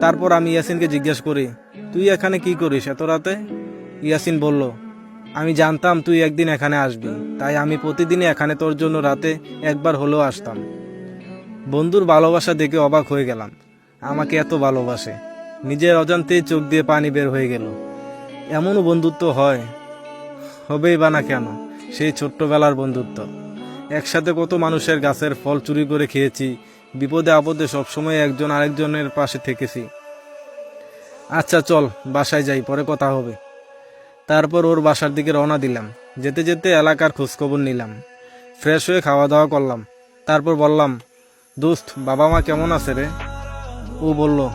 তারপর আমি ইয়াসিনকে জিজ্ঞেস করি, তুই এখানে কি করিস এত রাতে? ইয়াসিন বলল, আমি জানতাম তুই একদিন এখানে আসবি, তাই আমি প্রতিদিনই এখানে তোর জন্য রাতে একবার হলেও আসতাম। বন্ধুর ভালোবাসা দেখে অবাক হয়ে গেলাম। আমাকে এত ভালোবাসে। নিজের অজান্তেই চোখ দিয়ে পানি বের হয়ে গেল। এমনও বন্ধুত্ব হয়। হবেই বা না কেন, সেই ছোট্টবেলার বন্ধুত্ব। একসাথে কত মানুষের গাছের ফল চুরি করে খেয়েছি বিপদে আপদে সবসময় একজন আরেকজনের পাশে থেকেছি। আচ্ছা চল, বাসায় যাই, পরে কথা হবে। তারপর ওর বাসার দিকে রওনা দিলাম। যেতে যেতে এলাকার খোঁজখবর নিলাম। ফ্রেশ হয়ে খাওয়া দাওয়া করলাম। তারপর বললাম, দোস্ত বাবা মা কেমন আছে রে? ও বলল,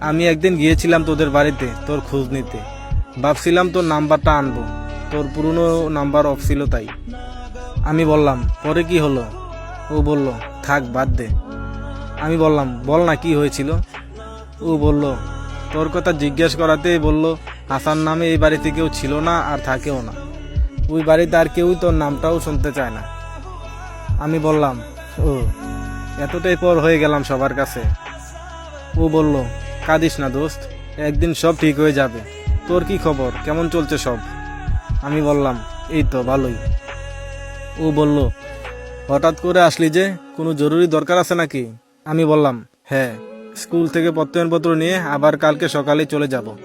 আমি একদিন গিয়েছিলাম তোদের বাড়িতে, তোর খোঁজ নিতে। ভাবছিলাম তোর নাম্বারটা আনব। তোর পুরনো নাম্বার অফ ছিল তাই। আমি বললাম, পরে কি হলো? ও বলল, থাক, বাদ দে। আমি বললাম, বল না, কি হয়েছিল? ও বলল, তোর কথা জিজ্ঞেস করাতেই বলল, হাসান নামে এই বাড়িতে কেউ ছিল না আর থাকেও না। ওই বাড়িতে আর কেউই তোর নামটাও শুনতে চায় না। আমি বললাম, ও, এতটাই পর হয়ে গেলাম সবার কাছে। ও বলল, কাঁদিস না দোস্ত, একদিন সব ঠিক হয়ে যাবে। তোর কি খবর? কেমন চলছে সব? আমি বললাম, এই তো ভালোই। ও বলল, হঠাৎ করে আসলি যে, কোনো জরুরি দরকার আছে নাকি? আমি বললাম হ্যাঁ স্কুল থেকে প্রত্যয়নপত্র নিয়ে আবার কালকে সকালে চলে যাব।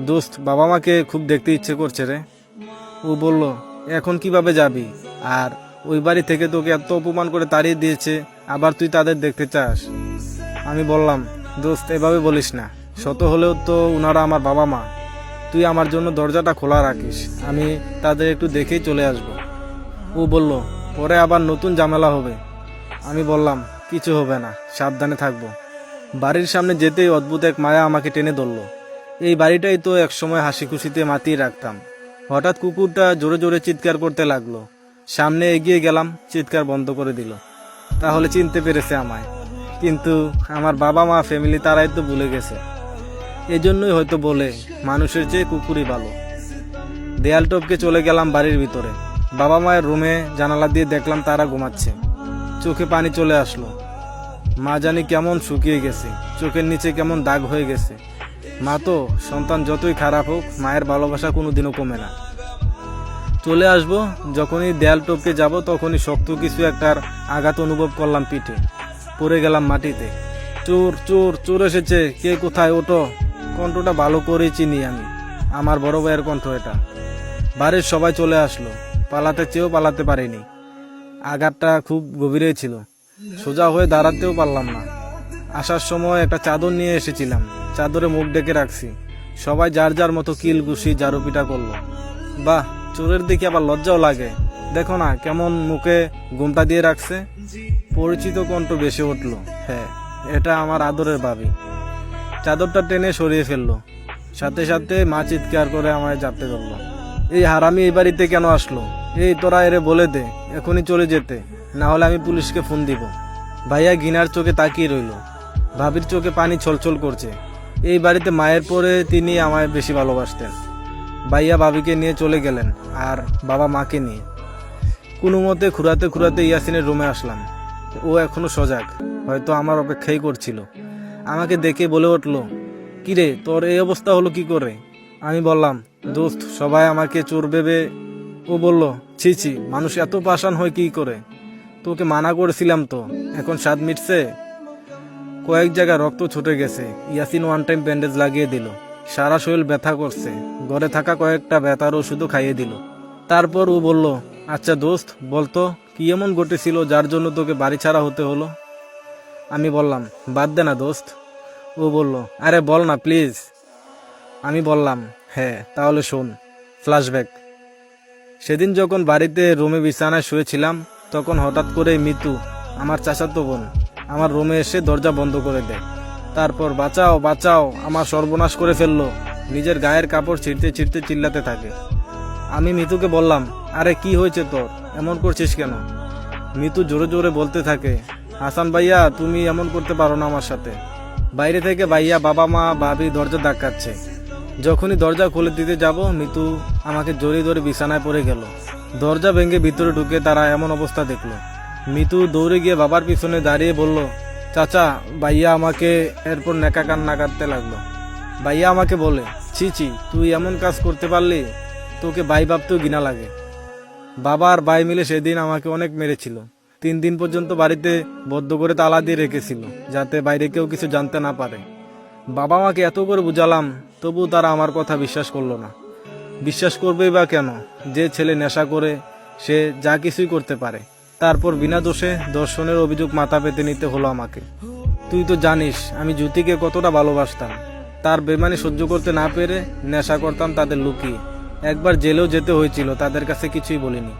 দোস্ত, বাবা মাকে খুব দেখতে ইচ্ছে করছে রে। ও বলল, এখন কীভাবে যাবি? আর ওই বাড়ি থেকে তোকে এত অপমান করে তাড়িয়ে দিয়েছে, আবার তুই তাদের দেখতে চাস? আমি বললাম, দোস্ত, এভাবে বলিস না। শত হলেও তো ওনারা আমার বাবা মা। তুই আমার জন্য দরজাটা খোলা রাখিস। আমি তাদের একটু দেখেই চলে আসব। ও বলল, পরে আবার নতুন ঝামেলা হবে। আমি বললাম কিছু হবে না, সাবধানে থাকব। বাড়ির সামনে যেতেই অদ্ভুত এক মায়া আমাকে টেনে ধরলো। এই বাড়িটাই তো একসময় হাসি খুশিতে মাতিয়ে রাখতাম। হঠাৎ কুকুরটা জোরে জোরে চিৎকার করতে লাগল। সামনে এগিয়ে গেলাম, চিৎকার বন্ধ করে দিল। তাহলে চিনতে পেরেছে আমায়। কিন্তু আমার বাবা মা ফ্যামিলি তারাই তো ভুলে গেছে। এজন্যই হয়তো বলে, মানুষের চেয়ে কুকুরই ভালো। দেয়াল টপকে চলে গেলাম বাড়ির ভিতরে। বাবা মায়ের রুমে জানালা দিয়ে দেখলাম তারা ঘুমাচ্ছে। চোখে পানি চলে আসলো। মা জানি কেমন শুকিয়ে গেছে, চোখের নিচে কেমন দাগ হয়ে গেছে। মা তো সন্তান যতই খারাপ হোক, মায়ের ভালোবাসা কোনোদিনও কমে না। চলে আসব, যখনই দেয়াল টপকে যাব, তখনই শক্ত কিছু একটার আঘাত অনুভব করলাম পিঠে। পড়ে গেলাম মাটিতে। চোর চোর চোর এসেছে, কে কোথায় ওটো কণ্ঠটা ভালো করেই চিনি আমি। আমার বড় ভাইয়ের কণ্ঠ এটা। বাড়ির সবাই চলে আসলো। পালাতে চেয়েও পালাতে পারিনি। আঘাতটা খুব গভীরেই ছিল। সোজা হয়ে দাঁড়াতেও পারলাম না। আসার সময় একটা চাদর নিয়ে এসেছিলাম। চাদরে মুখ ডেকে রাখছি। সবাই যার যার মতো কিল ঘুষি পিটা করল। বাহ, চোরের দিকে আবার লজ্জাও লাগে। দেখো না, কেমন মুখে ঘুমটা দিয়ে রাখছে। পরিচিত কণ্ঠ বেশি উঠল। হ্যাঁ এটা আমার আদরের ভাবি। চাদরটা টেনে সরিয়ে ফেলল। সাথে সাথে মা চিৎকার করে আমায় চাপতে ধরলো। এই হারামি এই বাড়িতে কেন আসলো? এই তোরা এরে বলে দে, এখনই চলে যেতে। না হলে আমি পুলিশকে ফোন দিব। ভাইয়া গিনার চোখে তাকিয়ে রইল। ভাবির চোখে পানি ছলছল করছে। এই বাড়িতে মায়ের পরে তিনি আমায় বেশি ভালোবাসতেন। ভাইয়া ভাবিকে নিয়ে চলে গেলেন, আর বাবা মাকে নিয়ে। কোনো মতে খুঁড়াতে খুঁড়াতে ইয়াসিনের রুমে আসলাম। ও এখনও সজাগ, হয়তো আমার অপেক্ষাই করছিল। আমাকে দেখে বলে উঠল, কিরে, তোর এই অবস্থা হলো কি করে? আমি বললাম, দোস্ত, সবাই আমাকে চোর ভেবে, ও বলল ছি ছি, মানুষ এত পাষাণ হয় কি করে? তোকে মানা করেছিলাম তো, এখন স্বাদ মিটছে? কয়েক জায়গায় রক্ত ছুটে গেছে, ইয়াসিন ওয়ান টাইম ব্যান্ডেজ লাগিয়ে দিল, সারা শরীর ব্যথা করছে, ঘরে থাকা কয়েকটা ব্যথার ওষুধও খাইয়ে দিল। তারপর ও বলল আচ্ছা দোস্ত, বলতো, কি এমন ঘটেছিল যার জন্য তোকে বাড়ি ছাড়া হতে হলো? আমি বললাম, বাদ দে না দোস্ত। ও বলল, আরে বল না প্লিজ আমি বললাম হ্যাঁ তাহলে শোন ফ্ল্যাশব্যাক সেদিন যখন বাড়িতে রুমে বিছানায় শুয়েছিলাম, তখন হঠাৎ করে মিতু, আমার চাচাতো বোন, আমার রুমে এসে দরজা বন্ধ করে দেয়। তারপর বাঁচাও বাঁচাও, আমার সর্বনাশ করে ফেলল, নিজের গায়ের কাপড় ছিঁড়তে ছিঁড়তে চিল্লাতে থাকে। আমি মিতুকে বললাম, আরে, কি হয়েছে তোর? এমন করছিস কেন? মিতু জোরে জোরে বলতে থাকে, হাসান ভাইয়া, তুমি এমন করতে পারো না আমার সাথে। বাইরে থেকে ভাইয়া, বাবা মা, ভাবি দরজা ধাক্কাচ্ছে। যখনই দরজা খুলে দিতে যাব, মিতু আমাকে জড়িয়ে ধরে বিছানায় পড়ে গেল। দরজা ভেঙে ভিতরে ঢুকে তারা এমন অবস্থা দেখল। মিতু দৌড়ে গিয়ে বাবার পিছনে দাঁড়িয়ে বলল, চাচা, ভাইয়া আমাকে এরপর নেকা কান্না কাটতে লাগল। ভাইয়া আমাকে বলে, ছি ছি, তুই এমন কাজ করতে পারলি, তোকে ভাই ভাবতেও ঘৃণা লাগে। বাবা আর ভাই মিলে সেদিন আমাকে অনেক মেরেছিল। তিন দিন পর্যন্ত বাড়িতে বদ্ধ করে তালা দিয়ে রেখেছিল, যাতে বাইরে কেউ কিছু জানতে না পারে। বাবা আমাকে এত করে বুঝালাম, তবু তারা আমার কথা বিশ্বাস করল না। বিশ্বাস করবেই বা কেন? যে ছেলে নেশা করে, সে যা কিছুই করতে পারে। তারপর বিনা দোষে দর্শনের অভিযোগ মাথা পেতে নিতে হলো আমাকে। তুই তো জানিস, আমি জ্যোতিকে কতটা ভালোবাসতাম। তার বেমানি সহ্য করতে না পেরে নেশা করতাম তাদের লুকিয়ে। একবার জেলেও যেতে হয়েছিল, তাদের কাছে কিছুই বলিনি।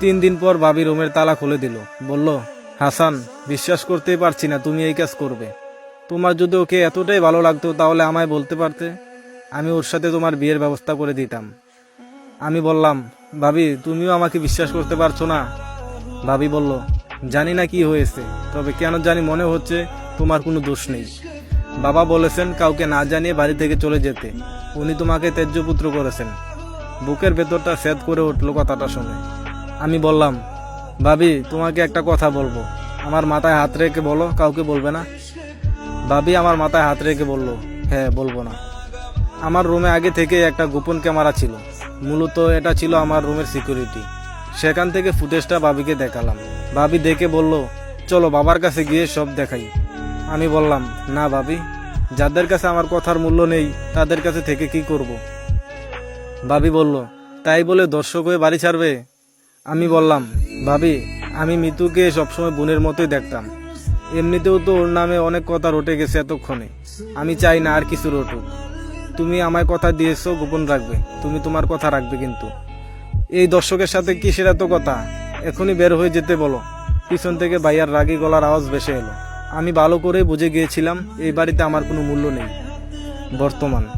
তিন দিন পর বাবি রুমের তালা খুলে দিল। বলল, হাসান, বিশ্বাস করতেই পারছি না, তুমি এই কাজ করবে। তোমার যদি ওকে এতটাই ভালো লাগতো, তাহলে আমায় বলতে পারতে। আমি ওর সাথে তোমার বিয়ের ব্যবস্থা করে দিতাম। আমি বললাম, ভাবি, তুমিও আমাকে বিশ্বাস করতে পারছ না? ভাবি বলল, জানি না কি হয়েছে, তবে কেন জানি মনে হচ্ছে তোমার কোনো দোষ নেই। বাবা বলেছেন, কাউকে না জানিয়ে বাড়ি থেকে চলে যেতে। উনি তোমাকে তেজ্যপুত্র করেছেন। বুকের ভেতরটা সেদ করে উঠল কথাটা শুনে। আমি বললাম, ভাবি, তোমাকে একটা কথা বলব। আমার মাথায় হাত রেখে বলো, কাউকে বলবে না? ভাবি আমার মাথায় হাত রেখে বলল হ্যাঁ বলব না। আমার রুমে আগে থেকে একটা গোপন ক্যামেরা ছিল। মূলত এটা ছিল আমার রুমের সিকিউরিটি। সেখান থেকে ফুটেজটা ভাবিকে দেখালাম। ভাবি দেখে বলল, চলো বাবার কাছে গিয়ে সব দেখাই। আমি বললাম, না ভাবি, যাদের কাছে আমার কথার মূল্য নেই, তাদের কাছে থেকে কি করব। ভাবি বলল, তাই বলে দর্শক হয়ে বাড়ি ছাড়বে? আমি বললাম, ভাবি, আমি মিতুকে সবসময় বোনের মতোই দেখতাম। এমনিতেও তো ওর নামে অনেক কথা রটে গেছে এতক্ষণে। আমি চাই না আর কিছু রটুক। তুমি আমায় কথা দিয়েছ, গোপন রাখবে। তুমি তোমার কথা রাখবে কিন্তু। এই দর্শকের সাথে কিসের এত কথা? এখনই বের হয়ে যেতে বলো। পিছন থেকে ভাইয়ার রাগী গলার আওয়াজ ভেসে এলো। আমি ভালো করে বুঝে গিয়েছিলাম, এই বাড়িতে আমার কোনো মূল্য নেই। বর্তমান।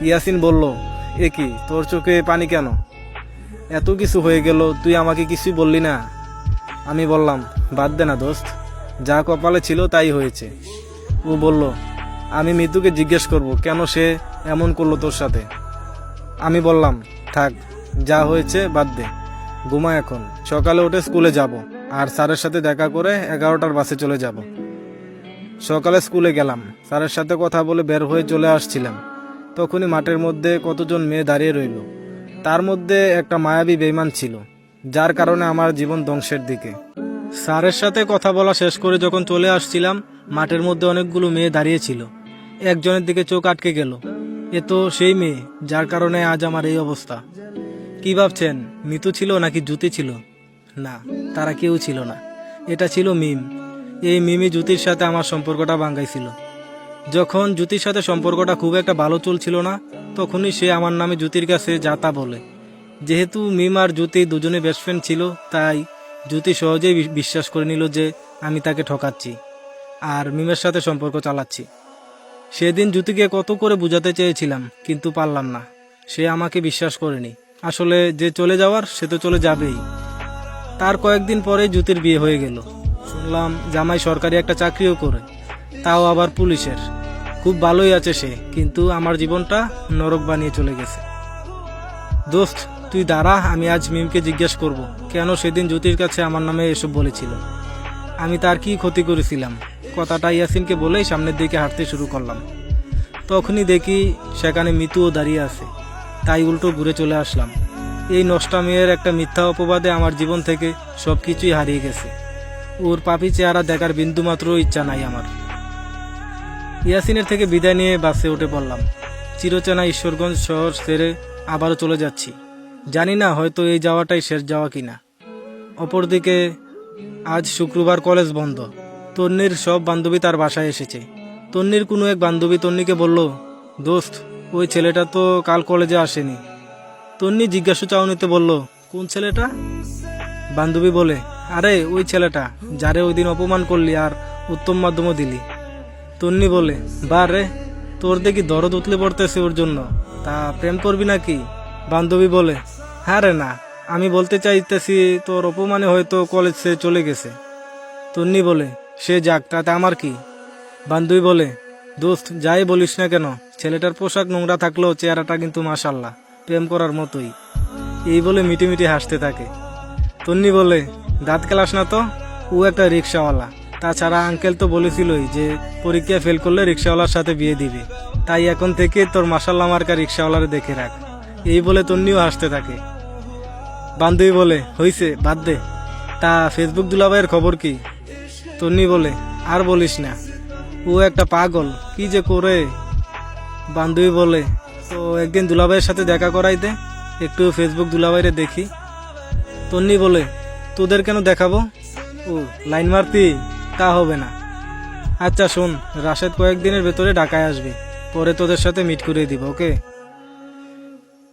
ইয়াসিন বলল, এ কি, তোর চোখে পানি কেন? এত কিছু হয়ে গেল, তুই আমাকে কিছুই বললি না? আমি বললাম, বাদ দে না দোস্ত। যা কপালে ছিল তাই হয়েছে। ও বলল, আমি মিতুকে জিজ্ঞেস করব, কেন সে এমন করল তোর সাথে? আমি বললাম, থাক, যা হয়েছে বাদ দে। ঘুমা এখন। সকালে উঠে স্কুলে যাব আর স্যারের সাথে দেখা করে এগারোটার বাসে চলে যাব। সকালে স্কুলে গেলাম। স্যারের সাথে কথা বলে বের হয়ে চলে আসছিলাম। তখনই মাঠের মধ্যে কতজন মেয়ে দাঁড়িয়ে রইল। তার মধ্যে একটা মায়াবী বেইমান ছিল, যার কারণে আমার জীবন ধ্বংসের দিকে। স্যারের সাথে কথা বলা শেষ করে যখন চলে আসছিলাম, মাঠের মধ্যে অনেকগুলো মেয়ে দাঁড়িয়েছিল একজনের দিকে চোখ আটকে গেল। এ তো সেই মেয়ে, যার কারণে আজ আমার এই অবস্থা। কি ভাবছেন, মিতু ছিল নাকি জুতি ছিল? না, তারা কেউ ছিল না। এটা ছিল মিম। এই মিমি জুতির সাথে আমার সম্পর্কটা ভাঙ্গাইছিল যখন জ্যোতির সাথে সম্পর্কটা খুব একটা ভালো চলছিল না, তখনই সে আমার নামে জ্যোতির কাছে যাতা বলে। যেহেতু মিম আর জ্যোতি দুজনে বেস্ট ফ্রেন্ড ছিল, তাই জ্যোতি সহজেই বিশ্বাস করে নিল যে আমি তাকে ঠকাচ্ছি আর মিমের সাথে সম্পর্ক চালাচ্ছি। সেদিন জ্যোতিকে কত করে বোঝাতে চেয়েছিলাম, কিন্তু পারলাম না। সে আমাকে বিশ্বাস করেনি। আসলে যে চলে যাওয়ার, সে তো চলে যাবেই। তার কয়েকদিন পরে জ্যোতির বিয়ে হয়ে গেল। শুনলাম জামাই সরকারি একটা চাকরিও করে, তাও আবার পুলিশের। খুব ভালোই আছে সে, কিন্তু আমার জীবনটা নরক বানিয়ে চলে গেছে। দোস্ত তুই দাঁড়া, আমি আজ মিমকে জিজ্ঞেস করব, কেন সেদিন জ্যোতির কাছে আমার নামে এসব বলেছিল? আমি তার কি ক্ষতি করেছিলাম? কথাটা ইয়াসিনকে বলেই সামনের দিকে হাঁটতে শুরু করলাম। তখনই দেখি সেখানে মিতুও দাঁড়িয়ে আছে। তাই উল্টো ঘুরে চলে আসলাম। এই নষ্টা মেয়ের একটা মিথ্যা অপবাদে আমার জীবন থেকে সব কিছুই হারিয়ে গেছে। ওর পাপি চেহারা দেখার বিন্দুমাত্র ইচ্ছা নাই আমার। ইয়াসিনের থেকে বিদায় নিয়ে বাসে উঠে পড়লাম। চিরচেনা ঈশ্বরগঞ্জ শহর ছেড়ে আবারও চলে যাচ্ছি। জানি না হয়তো এই যাওয়াটাই শেষ যাওয়া কিনা। অপরদিকে, আজ শুক্রবার কলেজ বন্ধ। তন্নির সব বান্ধবী তার বাসায় এসেছে। তন্নির কোনো এক বান্ধবী তন্নিকে বলল, দোস্ত, ওই ছেলেটা তো কাল কলেজে আসেনি। তন্নি জিজ্ঞাসা চাউনিতে বলল, কোন ছেলেটা? বান্ধবী বলে, আরে, ওই ছেলেটা, যারে ওই দিন অপমান করলি আর উত্তম মাধ্যমও দিলি। তন্নি বলে বা রে, তোর দেখি দরদ উতলে পড়তেছে ওর জন্য। তা প্রেম করবি নাকি? বান্ধবী বলে হ্যাঁ রে না, আমি বলতে চাইতেছি তোর অপমানে হয়তো কলেজ সে চলে গেছে। তন্নি বলে, সে যাক, তাতে আমার কি? বান্ধবী বলে, দোস্ত, যাই বলিস না কেন, ছেলেটার পোশাক নোংরা থাকলেও চেহারাটা কিন্তু মাসাল্লাহ প্রেম করার মতোই। এই বলে মিটি মিটি হাসতে থাকে। তন্নি বলে, দাঁত কেলাস না তো? ও একটা রিক্সাওয়ালা। তাছাড়া আঙ্কেল তো বলেছিলই যে পরীক্ষা ফেল করলে রিক্সাওয়ালার সাথে বিয়ে দিবে। তাই এখন থেকে তোর মাসাল্লাহ মার্কা রিক্সাওয়ালারে দেখে রাখ। এই বলে তন্নিও হাসতে থাকে। বান্ধবী বলে, হইছে, বাদ দে। তা ফেসবুক দুলাভাইয়ের খবর কি? তন্নি বলে, আর বলিস না। ও একটা পাগল, কি যে করে? বান্ধবী বলে, তো একদিন দুলাভাইয়ের সাথে দেখা করাই দে, একটু ফেসবুক দুলাভাইরে দেখি। তন্নি বলে, তোদের কেন দেখাবো? ও, লাইন মারতি, তা হবে না। আচ্ছা শোন, রাশেদ কয়েকদিনের ভেতরে ঢাকায় আসবে। পরে তোদের সাথে মিট করিয়ে দিব, ওকে?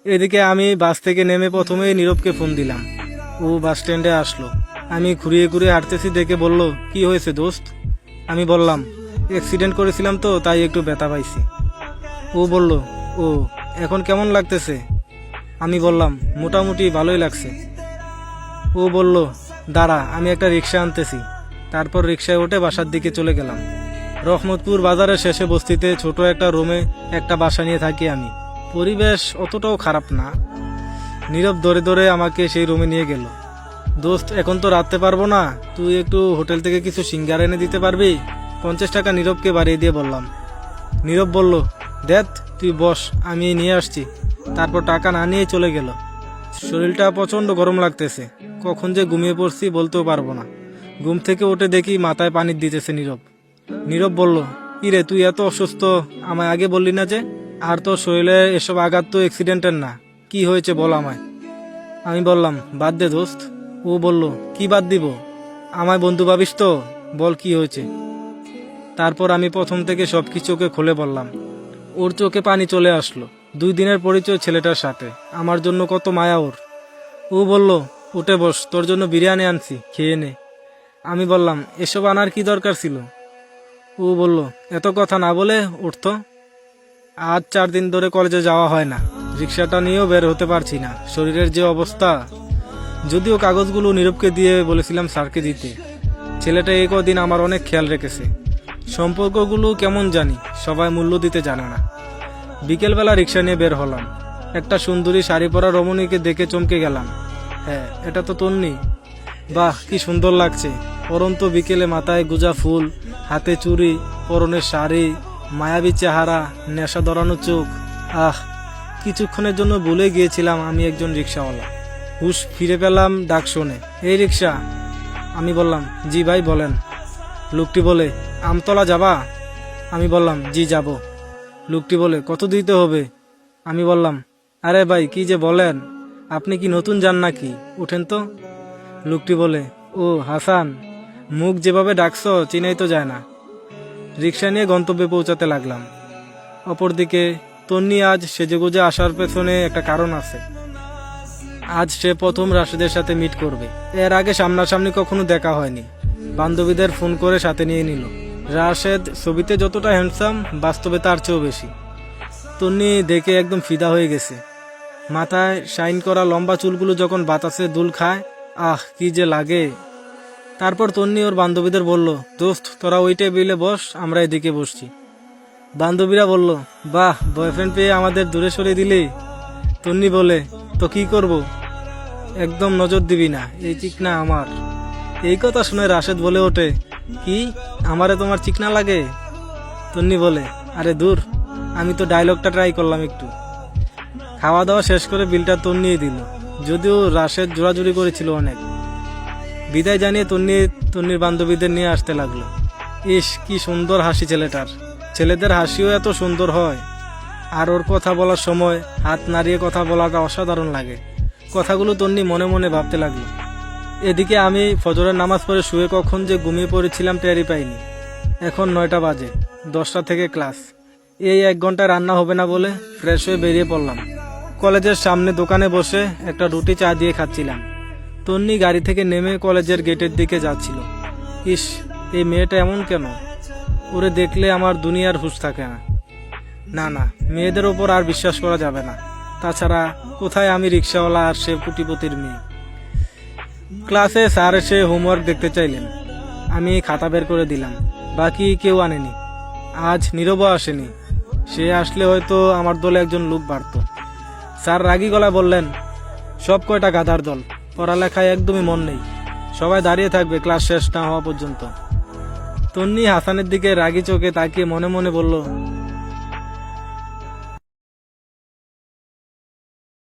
এদিকে আমি বাস থেকে নেমে প্রথমেই নীরবকে ফোন দিলাম। ও বাস স্ট্যান্ডে আসলো। আমি ঘুরিয়ে ঘুরিয়ে হাঁটতেছি দেখে বলল, কি হয়েছে দোস্ত? আমি বললাম অ্যাক্সিডেন্ট করেছিলাম তো, তাই একটু ব্যথা পাইছি। ও বলল, ও, এখন কেমন লাগতেছে? আমি বললাম, মোটামুটি ভালোই লাগছে। ও বলল, দাঁড়া, আমি একটা রিক্সা আনতেছি। তারপর রিক্সায় উঠে বাসার দিকে চলে গেলাম। রহমতপুর বাজারের শেষে বস্তিতে ছোট একটা রুমে একটা বাসা নিয়ে থাকি আমি। পরিবেশ অতটাও খারাপ না। নীরব দরে দরে আমাকে সেই রুমে নিয়ে গেল। দোস্ত, এখন তো রাখতে পারব না। তুই একটু হোটেল থেকে কিছু সিঙ্গার এনে দিতে পারবি? পঞ্চাশ টাকা নীরবকে বাড়িয়ে দিয়ে বললাম। নীরব বলল, দেখ, তুই বস, আমি নিয়ে আসছি। তারপর টাকা না নিয়ে চলে গেল। শরীরটা প্রচণ্ড গরম লাগতেছে। কখন যে ঘুমিয়ে পড়ছি বলতেও পারব না। ঘুম থেকে উঠে দেখি মাথায় পানি দিতেছে নীরব। নীরব বলল, ইরে, তুই এত অসুস্থ, আমায় আগে বললি না যে? আর তোর শরীরে এসব আঘাত তো অ্যাক্সিডেন্টের না। কি হয়েছে বল আমায়। আমি বললাম, বাদ দে দোস্ত। ও বলল, কি বাদ দিব? আমায় বন্ধু ভাবিস তো? বল কি হয়েছে? তারপর আমি প্রথম থেকে সব কিছু ওকে খুলে বললাম। ওর চোখে পানি চলে আসলো। দুই দিনের পরিচয় ছেলেটার সাথে। আমার জন্য কত মায়া ওর। ও বলল, উঠে বস, তোর জন্য বিরিয়ানি আনছি, খেয়ে নে। আমি বললাম, এসব আনার কি দরকার ছিল? ও বলল, এত কথা না বলে উঠতো আজ চার দিন ধরে কলেজে যাওয়া হয় না। রিক্সাটা নিয়েও বের হতে পারছি না। শরীরের যে অবস্থা, যদিও কাগজগুলো নীরবকে দিয়ে বলেছিলাম স্যারকে দিতে। ছেলেটা এই কদিন আমার অনেক খেয়াল রেখেছে। সম্পর্কগুলো কেমন জানি, সবাই মূল্য দিতে জানে না। বিকেলবেলা রিক্সা নিয়ে বের হলাম। একটা সুন্দরী শাড়ি পরা রমণীকে দেখে চমকে গেলাম। হ্যাঁ এটা তো তন্নি। বাহ, কি সুন্দর লাগছে। পরন্ত বিকেলে মাথায় গুজা ফুল, হাতে চুড়ি পরনের শাড়ি মায়াবী চেহারা, নেশা দরানো চোখ। আহ, কিছুক্ষণের জন্য ভুলে গিয়েছিলাম আমি একজন রিক্সাওয়ালা। হুশ, ফিরে পেলাম ডাক শুনে। এই রিক্সা, আমি বললাম, জি ভাই, বলেন। লোকটি বলে, আমতলা যাবা? আমি বললাম, জি, যাব। লোকটি বলে, কত দিতে হবে? আমি বললাম, আরে ভাই, কি যে বলেন? আপনি কি নতুন যান নাকি? উঠেন তো। লোকটি বলে, ও, হাসান, মুখ যেভাবে ডাকছ, চিনাই তো যায় না। রিক্সা নিয়ে গন্তব্যে পৌঁছাতে লাগলাম। অপরদিকে, তন্নি আজ সেজেগুজে আসার পেছনে একটা কারণ আছে। আজ সে প্রথম রাশেদের সাথে মিট করবে। এর আগে সামনাসামনি কখনো দেখা হয়নি। বান্ধবীদের ফোন করে সাথে নিয়ে নিল। রাশেদ ছবিতে যতটা হ্যান্ডসাম বাস্তবে তার চেয়েও বেশি। তন্নি দেখে একদম ফিদা হয়ে গেছে। মাথায় শাইন করা লম্বা চুলগুলো যখন বাতাসে দুল খায়, আহ, কি যে লাগে। তারপর তন্নি ওর বান্ধবীদের বলল, দোস্ত, তোরা ওই টেবিলে বস, আমরা এদিকে বসছি। বান্ধবীরা বলল, বাহ বয়ফ্রেন্ড পেয়ে আমাদের দূরে সরে দিলে। তন্নি বলে, তো কি করব? একদম নজর দিবি না, এই চিকনা আমার। এই কথা শুনে রাশেদ বলে ওঠে, কি? আমারে তোমার চিকনা লাগে? তন্নি বলে, আরে দূর, আমি তো ডায়লগটা ট্রাই করলাম একটু। খাওয়া দাওয়া শেষ করে বিলটা তন্নিয়ে দিল, যদিও রাশেদ জোড়াজুড়ি করেছিল অনেক। বিদায় জানিয়ে তন্নি, তন্নির বান্ধবীদের নিয়ে আসতে লাগল। ইস, কি সুন্দর হাসি ছেলেটার। ছেলেদের হাসিও এত সুন্দর হয়। আর ওর কথা বলার সময় হাত নাড়িয়ে কথা বলাটা অসাধারণ লাগে। কথাগুলো তন্নি মনে মনে ভাবতে লাগল। এদিকে আমি ফজরের নামাজ পড়ে শুয়ে কখন যে ঘুমিয়ে পড়েছিলাম টেরি পাইনি। এখন নয়টা বাজে, দশটা থেকে ক্লাস। এই এক ঘণ্টা রান্না হবে না বলে ফ্রেশ হয়ে বেরিয়ে পড়লাম। কলেজের সামনে দোকানে বসে একটা রুটি চা দিয়ে খাচ্ছিলাম। তন্নি গাড়ি থেকে নেমে কলেজের গেটের দিকে যাচ্ছিল। ইস, এই মেয়েটা এমন কেন? ওরে দেখলে আমার দুনিয়ার হুঁশ থাকে না। না না, মেয়েদের ওপর আর বিশ্বাস করা যাবে না। তাছাড়া কোথায় আমি রিক্সাওয়ালা আর সে কুটিপতির মেয়ে? ক্লাসে স্যার এসে হোমওয়ার্ক দেখতে চাইলেন। আমি খাতা বের করে দিলাম। বাকি কেউ আনেনি। আজ নীরবও আসেনি। সে আসলে হয়তো আমার দলে একজন লোক বাড়ত। স্যার রাগী গলা বললেন, সব কয়টা গাধার দল? পড়ালেখায় একদমই মন নেই। সবাই দাঁড়িয়ে থাকবে ক্লাস শেষ না হওয়া পর্যন্ত। তন্নি হাসানের দিকে রাগি চোখে তাকিয়ে মনে মনে বলল